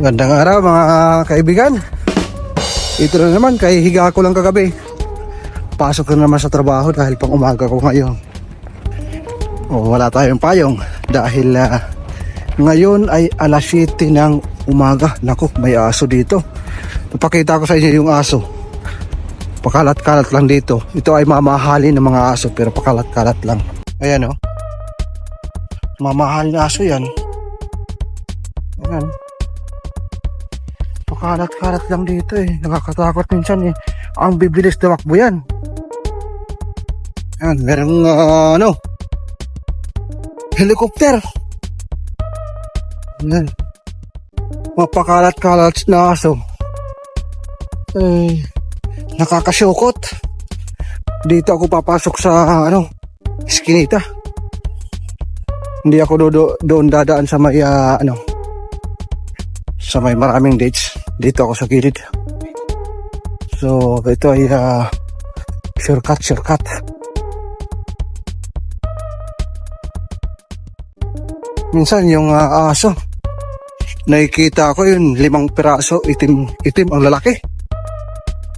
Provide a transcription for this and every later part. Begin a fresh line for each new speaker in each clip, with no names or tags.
Gandang araw mga kaibigan. Ito na naman, kay higa ko lang kagabi. Pasok na naman sa trabaho dahil pang umaga ko ngayon. O, wala tayong payong dahil ah, ngayon ay alas 7 ng umaga. Naku, may aso dito. Napakita ko sa inyo yung aso. Pakalat-kalat lang dito. Ito ay mamahalin ng mga aso pero pakalat-kalat lang. Ayan o. Mamahalin na aso yan. Ayan. Pakalat-kalat lang dito eh. Nakakatakot minsan eh. Ang bibilis tumakbo yan. Ayan, merong ah, ano, helicopter. Ayan. Mapakalat-kalat na aso. Eh, nakakasyokot. Dito ako papasok sa ano, iskinita. Hindi ako do, do, doon dadaan sa may ah, ano, sa may maraming dates. Dito ako sa gilid. So, ito ay ah, shortcut, shortcut. Minsan yung ah, aso, nakikita ko yun, limang piraso, itim, itim ang lalaki.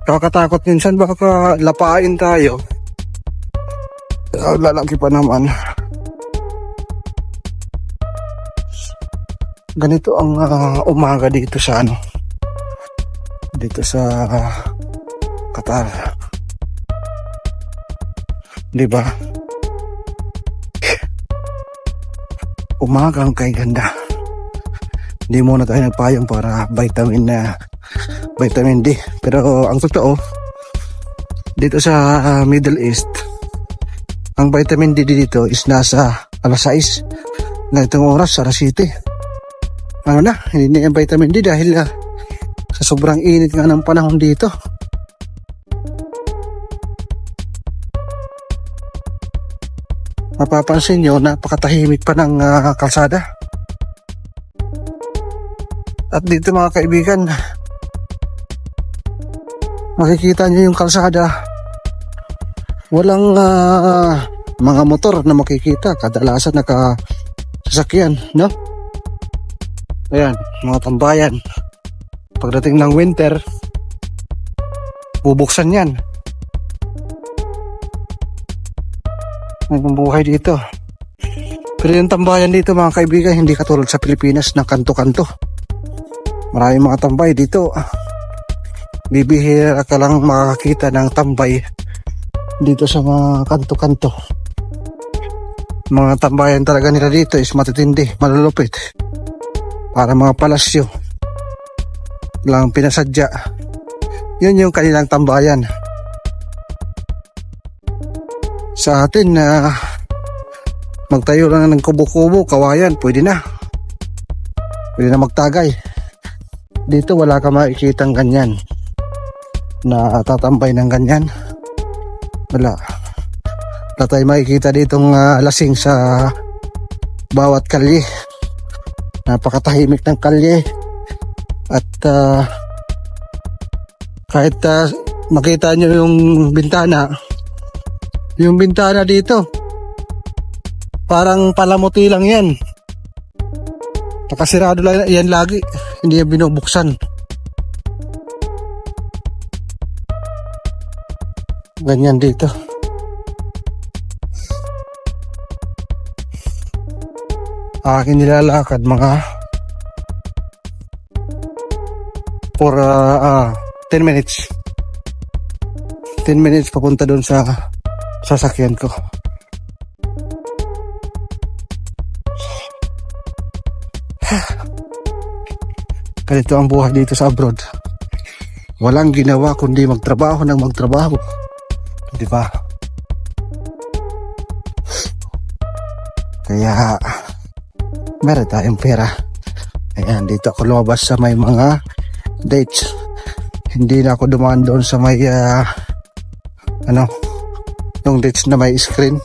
Kakatakot minsan baka lapain tayo. Ah, lalaki pa naman. Ganito ang ah, umaga dito sa ano. Dito sa Qatar. 'Di ba? Umagang kay ganda. Hindi muna tayo nagpayong para vitamin na vitamin D. Pero ang totoo, dito sa ah, Middle East, ang vitamin D dito is nasa alas 6 na itong oras, alas 7. Ano na, hindi na yung vitamin D dahil ah, sa sobrang init nga ng panahon dito. Mapapansin nyo, napakatahimik pa ng ah, kalsada. At dito mga kaibigan, makikita nyo yung kalsada. Walang ah, mga motor na makikita. Kadalasan naka sasakyan, no? Ayan, mga tambayan. Pagdating ng winter, bubuksan yan. Ang buhay dito. Pero yung tambayan dito mga kaibigan, hindi katulad sa Pilipinas na kanto-kanto. Maraming mga tambay dito. Bibihira ka lang makakakita ng tambay dito sa mga kanto-kanto. Mga tambayan talaga nila dito is matitindi, malulupit. Para mga palasyo. Lang pinasadya. Yun yung kanilang tambayan. Sa atin na magtayo lang ng kubo-kubo, kawayan, pwede na. Pwede na magtagay. Dito wala ka makikitang ganyan na tatambay ng ganyan. Wala. Wala tayo makikita ditong ah, lasing sa bawat kalye. Napakatahimik ng kalye. At ah, kahit ah, makita nyo yung bintana, yung bintana dito, parang palamuti lang yan. Nakasirado lang yan lagi. Hindi yan binubuksan. Ganyan dito. Akin nilalakad mga for uh, ah, 10 minutes. 10 minutes papunta doon sa sasakyan ko. Ganito ang buhay dito sa abroad. Walang ginawa kundi magtrabaho ng magtrabaho. Di ba? Kaya meron tayong pera. Ayan, dito ako lumabas sa may mga dates. Hindi na ako dumaan doon sa may ah, ano, yung dates na may screen.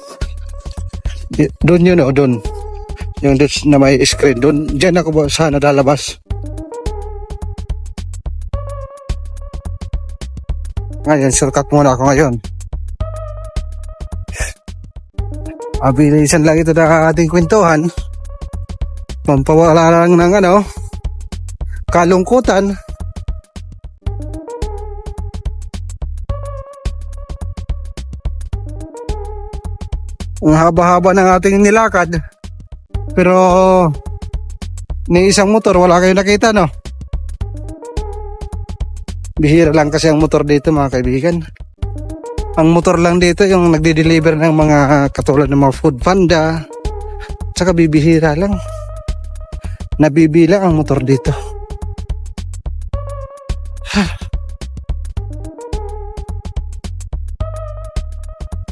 Doon yun o, doon. Yung dates na may screen. Doon, dyan ako sana lalabas. Ngayon, shortcut muna ako ngayon. Abilisan lang ito na ating kwentuhan. Pampawala lang ng ano, kalungkutan. Ang haba-haba ng ating nilakad. Pero ni isang motor wala kayo nakita no? Bihira lang kasi ang motor dito mga kaibigan. Ang motor lang dito yung nagde-deliver ng mga katulad ng mga food panda. Tsaka bibihira lang. Nabibilang ang motor dito.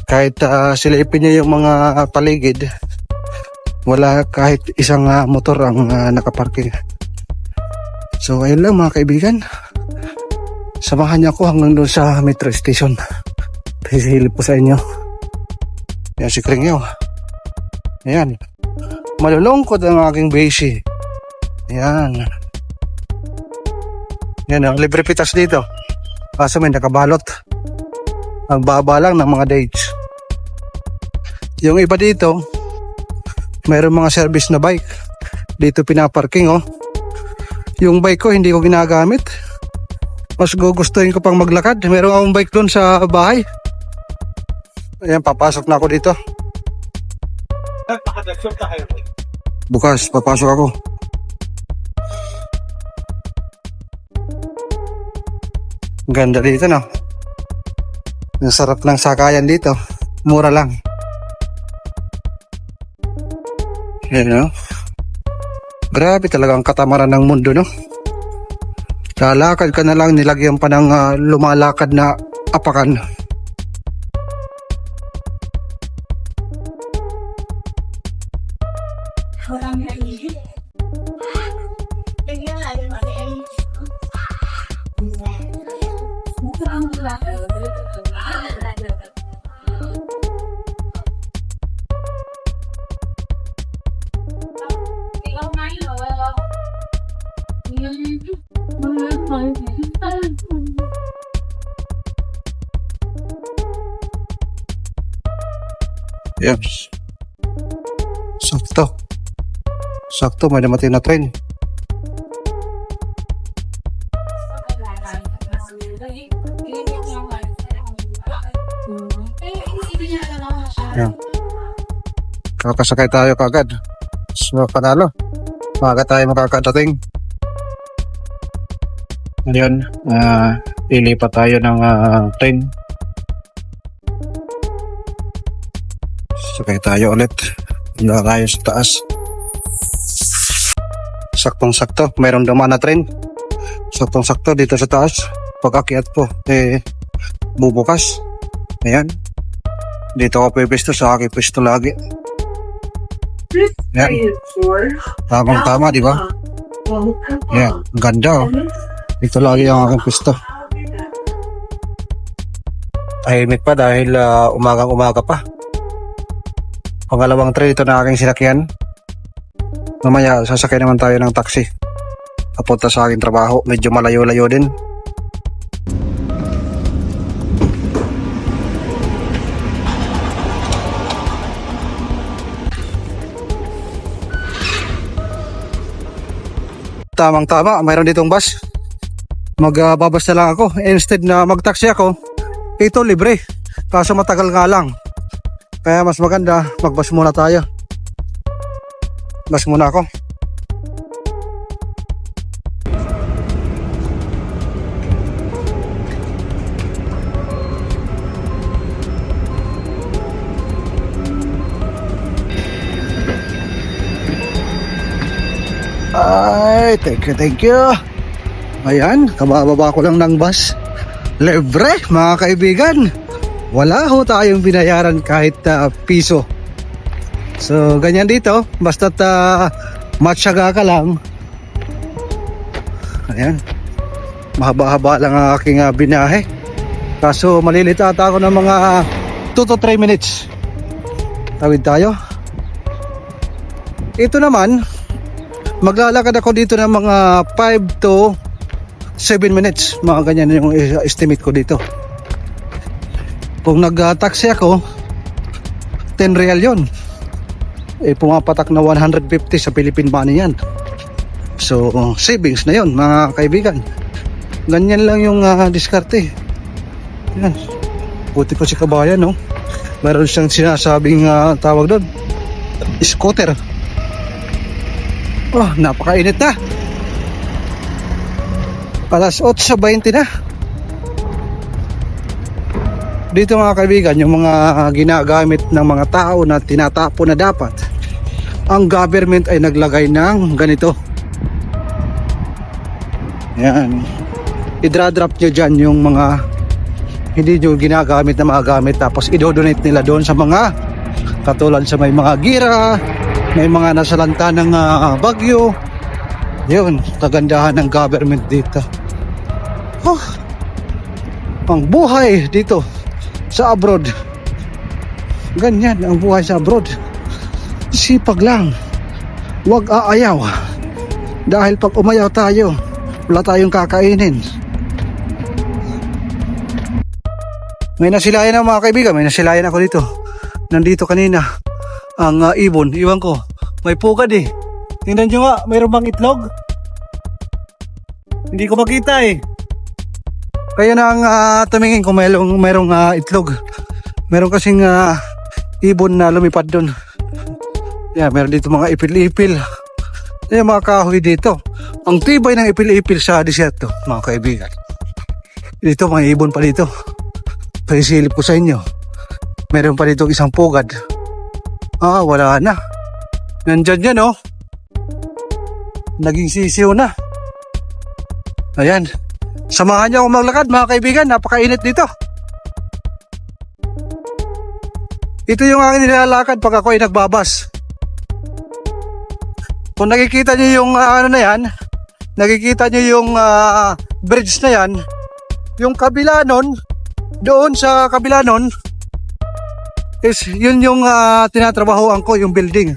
Kahit uh, silipin niyo yung mga paligid, wala kahit isang ah, motor ang ah, nakaparking. So ayun lang mga kaibigan. Samahan niyo ako hanggang doon sa metro station. Hisilip po sa inyo. Yan si Kringyo. Ayan. Malulungkot ang aking beshi. Ayan. Yan ang libre pitas dito. Kaso may nakabalot. Ang baba lang ng mga dates. Yung iba dito, mayroon mga service na bike. Dito pinaparking oh. Yung bike ko hindi ko ginagamit. Mas gugustuhin ko pang maglakad. Meron akong bike doon sa bahay. Ayan, papasok na ako dito. Bukas, papasok ako. Ganda dito, no? Ang sarap ng sakayan dito. Mura lang. Yan, no? Grabe talaga ang katamaran ng mundo, no? Lalakad ka na lang, nilagyan pa ng ah, lumalakad na apakan. Yan. Sakto. Sakto, may namatay na train. Yan. Kakasakay tayo kagad. So, panalo. Maaga tayo makakadating. Ngayon, uh, ilipat tayo ng ah, train. Sakay tayo ulit. Wala tayo sa taas. Saktong-sakto. Mayroong dumaan na train. Saktong-sakto dito sa taas. Pag akyat po, eh, bubukas. Ayan. Dito ako pipisto sa aking pisto lagi. Yan. Tamang tama, di ba? Yan. Ang ganda oh. Dito lagi ang aking pisto. Tahimik pa dahil ah, umagang-umaga pa. Pangalawang train ito na aking sinakyan. Mamaya sasakay naman tayo ng taxi. Papunta sa aking trabaho. Medyo malayo-layo din. Tamang tama, mayroon ditong bus. Magbabas na lang ako. Instead na mag-taxi ako, ito libre. Kaso matagal nga lang. Kaya mas maganda, magbas muna tayo. Bas muna ako. Ay, thank you, thank you. Ayan, kabababa ko lang ng bus. Libre, mga kaibigan. Wala ho tayong binayaran kahit ah, piso. So, ganyan dito. Basta't uh, matyaga ka lang. Ayan. Mahaba-haba lang ang aking ah, binahe. Kaso malilit ata ako ng mga 2 to 3 minutes. Tawid tayo. Ito naman, maglalakad ako dito ng mga 5 to 7 minutes. Mga ganyan yung estimate ko dito. Kung nag-taxi ako, 10 real yon. Eh, pumapatak na 150 sa Philippine money yan. So, savings na yon mga kaibigan. Ganyan lang yung ah, diskarte. Yan. Buti pa si kabayan, no? Meron siyang sinasabing ah, tawag doon. Scooter. Oh, napakainit na. Alas 8.20 na. Dito mga kaibigan, yung mga ginagamit ng mga tao na tinatapo na dapat, ang government ay naglagay ng ganito. Yan. Idra-drop nyo dyan yung mga hindi nyo ginagamit na mga gamit tapos idodonate nila doon sa mga katulad sa may mga gira, may mga nasalanta ng ah, bagyo. Yun, kagandahan ng government dito. Oh, ang buhay dito sa abroad. Ganyan ang buhay sa abroad. Sipag lang. Huwag aayaw. Dahil pag umayaw tayo, wala tayong kakainin. May nasilayan na mga kaibigan, may nasilayan ako dito. Nandito kanina ang ah, ibon, iwan ko. May pugad eh. Tingnan nyo nga, mayroon bang itlog? Hindi ko makita eh. Kaya na ang ah, tumingin kung mayroong, mayroong ah, itlog. Meron kasing ah, ibon na lumipad doon. Yeah, meron dito mga ipil-ipil. Yung mga kahoy dito. Ang tibay ng ipil-ipil sa disyerto, mga kaibigan. Dito, mga ibon pa dito. Paisilip ko sa inyo. Meron pa dito isang pugad. Ah, wala na. Nandyan yan, oh. Naging sisiw na. Ayan. Samahan niyo ako maglakad, mga kaibigan. Napakainit dito. Ito yung aking nilalakad pag ako ay nagbabas. Kung nakikita niyo yung ah, ano na yan, nakikita niyo yung ah, bridge na yan, yung kabila nun, doon sa kabila nun, is yun yung ah, tinatrabahoan ko, yung building.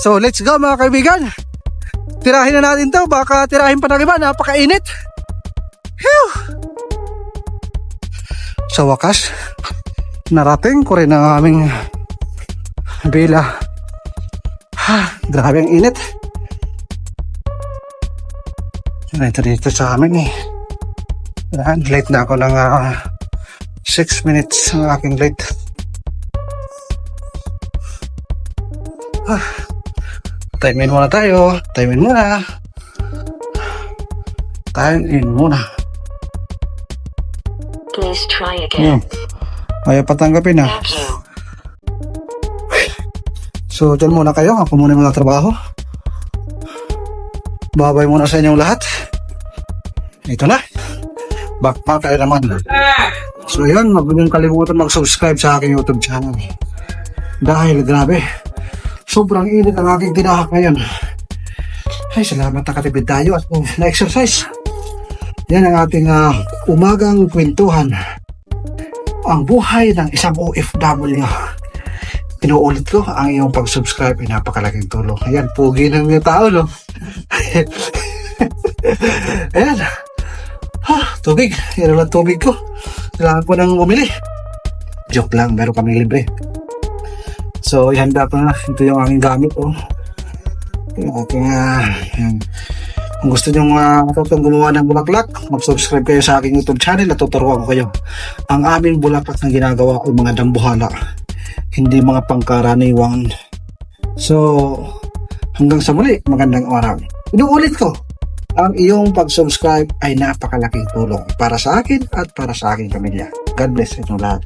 So let's go mga kaibigan. Tirahin na natin to, baka tirahin pa ng iba, napakainit. Phew! Sa wakas, narating ko rin ang aming bila. Ha, grabe ang init. Ito dito sa amin eh. Yan, late na ako ng 6 minutes ang aking late. Ah, time in muna tayo. Time in muna. Time in muna.
Please try again.
Yan. Ayaw patanggapin ah.
You.
So, dyan muna kayo. Ako muna yung mga trabaho. Babay muna sa inyong lahat. Ito na. Backpack tayo naman. So, yun. Huwag niyong kalimutan mag-subscribe sa aking YouTube channel. Dahil, grabe. Sobrang init ang aking tinahak ngayon. Ay, salamat nakatipid tayo at uh, na-exercise. Yan ang ating ah, umagang kwentuhan. Ang buhay ng isang OFW. Inuulit ko, ang iyong pag-subscribe ay napakalaking tulong. Ayan, pugi ng mga tao, no? Ayan. Ha, tubig. Yan lang tubig ko. Kailangan ko nang umili. Joke lang, meron kami libre. So, ihanda ko na. Ito yung aking gamit, oh. Yung aking, ah, yan. Kung gusto nyo uh, matutong gumawa ng bulaklak, mag-subscribe kayo sa aking YouTube channel at tuturuan ko kayo. Ang aming bulaklak na ginagawa ko mga dambuhala, hindi mga pangkaraniwan. So, hanggang sa muli, magandang araw. Inuulit ko, ang iyong pag-subscribe ay napakalaking tulong para sa akin at para sa aking pamilya. God bless sa inyong lahat.